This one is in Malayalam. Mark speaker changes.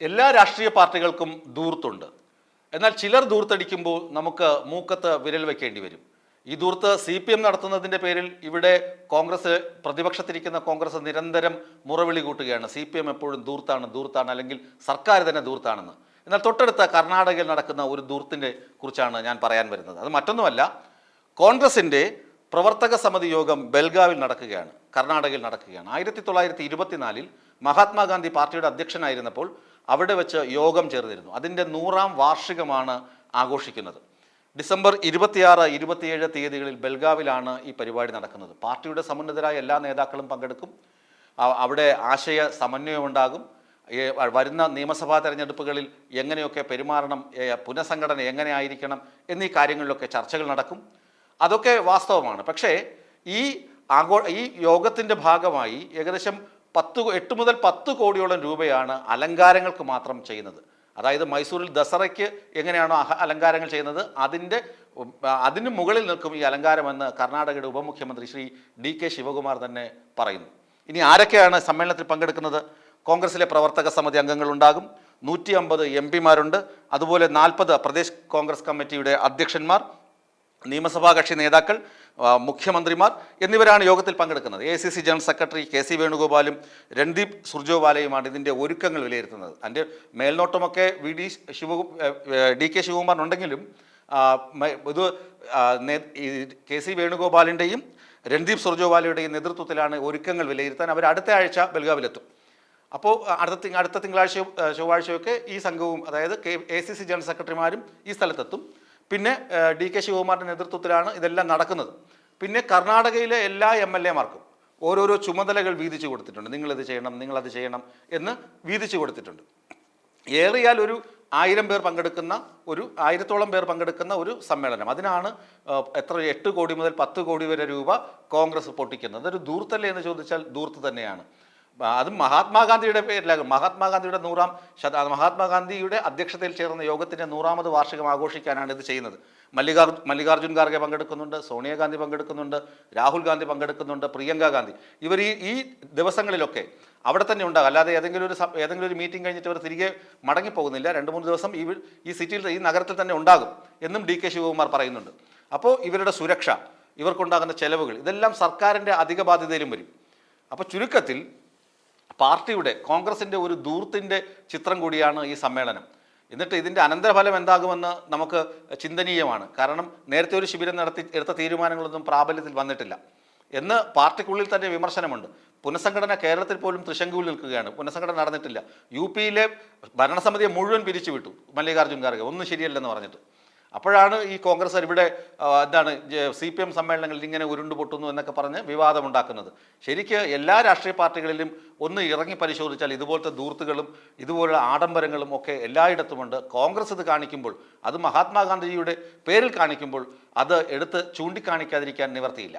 Speaker 1: എല്ലാ രാഷ്ട്രീയ പാർട്ടികൾക്കും ദൂർത്തുണ്ട് എന്നാൽ ചിലർ ദൂർത്തടിക്കുമ്പോൾ നമുക്ക് മൂക്കത്ത് വിരൽ വെക്കേണ്ടി വരും. ഈ ദൂർത്ത് സി പി എം നടത്തുന്നതിന്റെ പേരിൽ ഇവിടെ കോൺഗ്രസ് പ്രതിപക്ഷത്തിരിക്കുന്ന കോൺഗ്രസ് നിരന്തരം മുറവിളി കൂട്ടുകയാണ്. സി പി എം എപ്പോഴും ദൂർത്താണ് ദൂർത്താണ് അല്ലെങ്കിൽ സർക്കാർ തന്നെ ദൂർത്താണെന്ന് എന്നാൽ തൊട്ടടുത്ത കർണാടകയിൽ നടക്കുന്ന ഒരു ദൂർത്തിനെ കുറിച്ചാണ് ഞാൻ പറയാൻ വരുന്നത്. അത് മറ്റൊന്നുമല്ല കോൺഗ്രസിന്റെ പ്രവർത്തക സമിതി യോഗം ബെൽഗാവിൽ നടക്കുകയാണ് കർണാടകയിൽ നടക്കുകയാണ്. ആയിരത്തി തൊള്ളായിരത്തി ഇരുപത്തിനാലിൽ മഹാത്മാഗാന്ധി പാർട്ടിയുടെ അധ്യക്ഷനായിരുന്നപ്പോൾ അവിടെ വെച്ച് യോഗം ചേർന്നിരുന്നു. അതിന്റെ നൂറാം വാർഷികമാണ് ആഘോഷിക്കുന്നത്. ഡിസംബർ ഇരുപത്തിയാറ് ഇരുപത്തിയേഴ് തീയതികളിൽ ബെൽഗാവിലാണ് ഈ പരിപാടി നടക്കുന്നത്. പാർട്ടിയുടെ സമുന്നതരായ എല്ലാ നേതാക്കളും പങ്കെടുക്കും. അവിടെ ആശയ സമന്വയമുണ്ടാകും. വരുന്ന നിയമസഭാ തെരഞ്ഞെടുപ്പുകളിൽ എങ്ങനെയൊക്കെ പെരുമാറണം പുനഃസംഘടന എങ്ങനെയായിരിക്കണം എന്നീ കാര്യങ്ങളിലൊക്കെ ചർച്ചകൾ നടക്കും. അതൊക്കെ വാസ്തവമാണ്. പക്ഷേ ഈ ആഘോ ഈ യോഗത്തിന്റെ ഭാഗമായി ഏകദേശം പത്ത് എട്ട് മുതൽ പത്ത് കോടിയോളം രൂപയാണ് അലങ്കാരങ്ങൾക്ക് മാത്രം ചെയ്യുന്നത്. അതായത് മൈസൂരിൽ ദസറയ്ക്ക് എങ്ങനെയാണോ അലങ്കാരങ്ങൾ ചെയ്യുന്നത് അതിന്റെ അതിന് മുകളിൽ നിൽക്കും ഈ അലങ്കാരമെന്ന് കർണാടകയുടെ ഉപമുഖ്യമന്ത്രി ശ്രീ ഡി കെ ശിവകുമാർ തന്നെ പറയുന്നു. ഇനി ആരൊക്കെയാണ് സമ്മേളനത്തിൽ പങ്കെടുക്കുന്നത്? കോൺഗ്രസിലെ പ്രവർത്തക സമിതി അംഗങ്ങളുണ്ടാകും നൂറ്റി അമ്പത് എം പിമാരുണ്ട്. അതുപോലെ നാൽപ്പത് പ്രദേശ് കോൺഗ്രസ് കമ്മിറ്റിയുടെ അധ്യക്ഷന്മാർ നിയമസഭാ കക്ഷി നേതാക്കൾ മുഖ്യമന്ത്രിമാർ എന്നിവരാണ് യോഗത്തിൽ പങ്കെടുക്കുന്നത്. A C C general secretary K C വേണുഗോപാലും Randeep സുർജോവാലയുമാണ് ഇതിന്റെ ഒരുക്കങ്ങൾ വിലയിരുത്തുന്നത്. അതിന്റെ മേൽനോട്ടമൊക്കെ V D Shiva D K ശിവകുമാറിനുണ്ടെങ്കിലും ഇത് കെ സി വേണുഗോപാലിന്റെയും രൺദീപ് സുർജോവാലയുടെയും നേതൃത്വത്തിലാണ് ഒരുക്കങ്ങൾ വിലയിരുത്താൻ അവർ അടുത്ത ആഴ്ച ബൽഗാവിലെത്തും. അപ്പോൾ അടുത്ത അടുത്ത തിങ്കളാഴ്ചയും ചൊവ്വാഴ്ചയൊക്കെ ഈ സംഘവും അതായത് K A C C general സെക്രട്ടറിമാരും ഈ സ്ഥലത്തെത്തും. പിന്നെ ഡി കെ ശിവകുമാറിന്റെ നേതൃത്വത്തിലാണ് ഇതെല്ലാം നടക്കുന്നത്. പിന്നെ കർണാടകയിലെ എല്ലാ എം എൽ എമാർക്കും ഓരോരോ ചുമതലകൾ വീതിച്ചു കൊടുത്തിട്ടുണ്ട്. നിങ്ങളിത് ചെയ്യണം നിങ്ങളത് ചെയ്യണം എന്ന് വീതിച്ചു കൊടുത്തിട്ടുണ്ട്. ഏറിയാൽ ഒരു ആയിരം പേർ പങ്കെടുക്കുന്ന ഒരു ആയിരത്തോളം പേർ പങ്കെടുക്കുന്ന ഒരു സമ്മേളനം. അതിനാണ് എത്ര എട്ട് കോടി മുതൽ പത്ത് കോടി വരെ രൂപ കോൺഗ്രസ് പൊട്ടിക്കുന്നത്. അതൊരു ദൂർത്തല്ലേ എന്ന് ചോദിച്ചാൽ ദൂർത്ത് തന്നെയാണ്. അത് മഹാത്മാഗാന്ധിയുടെ പേരിലാകും. മഹാത്മാഗാന്ധിയുടെ നൂറാം ശത മഹാത്മാഗാന്ധിയുടെ അധ്യക്ഷതയിൽ ചേർന്ന യോഗത്തിന്റെ നൂറാമത് വാർഷികം ആഘോഷിക്കാനാണ് ഇത് ചെയ്യുന്നത്. മല്ലികാർ മല്ലികാർജുൻ ഖാർഗെ പങ്കെടുക്കുന്നുണ്ട് സോണിയാഗാന്ധി പങ്കെടുക്കുന്നുണ്ട് രാഹുൽ ഗാന്ധി പങ്കെടുക്കുന്നുണ്ട് പ്രിയങ്ക ഗാന്ധി. ഇവർ ഈ ഈ ദിവസങ്ങളിലൊക്കെ അവിടെ തന്നെ ഉണ്ടാകും. അല്ലാതെ ഏതെങ്കിലും ഒരു ഏതെങ്കിലും ഒരു മീറ്റിംഗ് കഴിഞ്ഞിട്ട് അവർ തിരികെ മടങ്ങിപ്പോകുന്നില്ല. രണ്ട് മൂന്ന് ദിവസം ഈ ഈ സിറ്റിയിൽ ഈ നഗരത്തിൽ തന്നെ ഉണ്ടാകും എന്നും ഡി കെ ശിവകുമാർ പറയുന്നുണ്ട്. അപ്പോൾ ഇവരുടെ സുരക്ഷ ഇവർക്കുണ്ടാകുന്ന ചെലവുകൾ ഇതെല്ലാം സർക്കാരിന്റെ അധിക ബാധ്യതയിലും വരും. അപ്പോൾ ചുരുക്കത്തിൽ പാർട്ടിയുടെ കോൺഗ്രസിന്റെ ഒരു ദൂർത്തിന്റെ ചിത്രം കൂടിയാണ് ഈ സമ്മേളനം. എന്നിട്ട് ഇതിന്റെ അനന്തരഫലം എന്താകുമെന്ന് നമുക്ക് ചിന്തനീയമാണ്. കാരണം നേരത്തെ ഒരു ശിബിരം നടത്തി എടുത്ത തീരുമാനങ്ങളൊന്നും പ്രാബല്യത്തിൽ വന്നിട്ടില്ല. എന്ന് പാർട്ടിക്കുള്ളിൽ തന്നെ വിമർശനമുണ്ട്. പുനഃസംഘടന കേരളത്തിൽ പോലും തൃശങ്കുവിൽ നിൽക്കുകയാണ്. പുനഃസംഘടന നടന്നിട്ടില്ല. യു പിയിലെ ഭരണസമിതിയെ മുഴുവൻ പിരിച്ചുവിട്ടു മല്ലികാർജുൻ ഖാർഗെ. ഒന്നും ശരിയല്ലെന്ന് പറഞ്ഞിട്ട്. അപ്പോഴാണ് ഈ കോൺഗ്രസ് ഇവിടെ എന്താണ് സി പി എം സമ്മേളനങ്ങളിൽ ഇങ്ങനെ ഉരുണ്ടു പൊട്ടുന്നു എന്നൊക്കെ പറഞ്ഞ് വിവാദമുണ്ടാക്കുന്നത്. ശരിക്ക് എല്ലാ രാഷ്ട്രീയ പാർട്ടികളിലും ഒന്ന് ഇറങ്ങി പരിശോധിച്ചാൽ ഇതുപോലത്തെ ദൂർത്തുകളും ഇതുപോലുള്ള ആഡംബരങ്ങളും ഒക്കെ എല്ലായിടത്തുമുണ്ട്. കോൺഗ്രസ് ഇത് കാണിക്കുമ്പോൾ അത് മഹാത്മാഗാന്ധിജിയുടെ പേരിൽ കാണിക്കുമ്പോൾ അത് എടുത്ത് ചൂണ്ടിക്കാണിക്കാതിരിക്കാൻ നിവർത്തിയില്ല.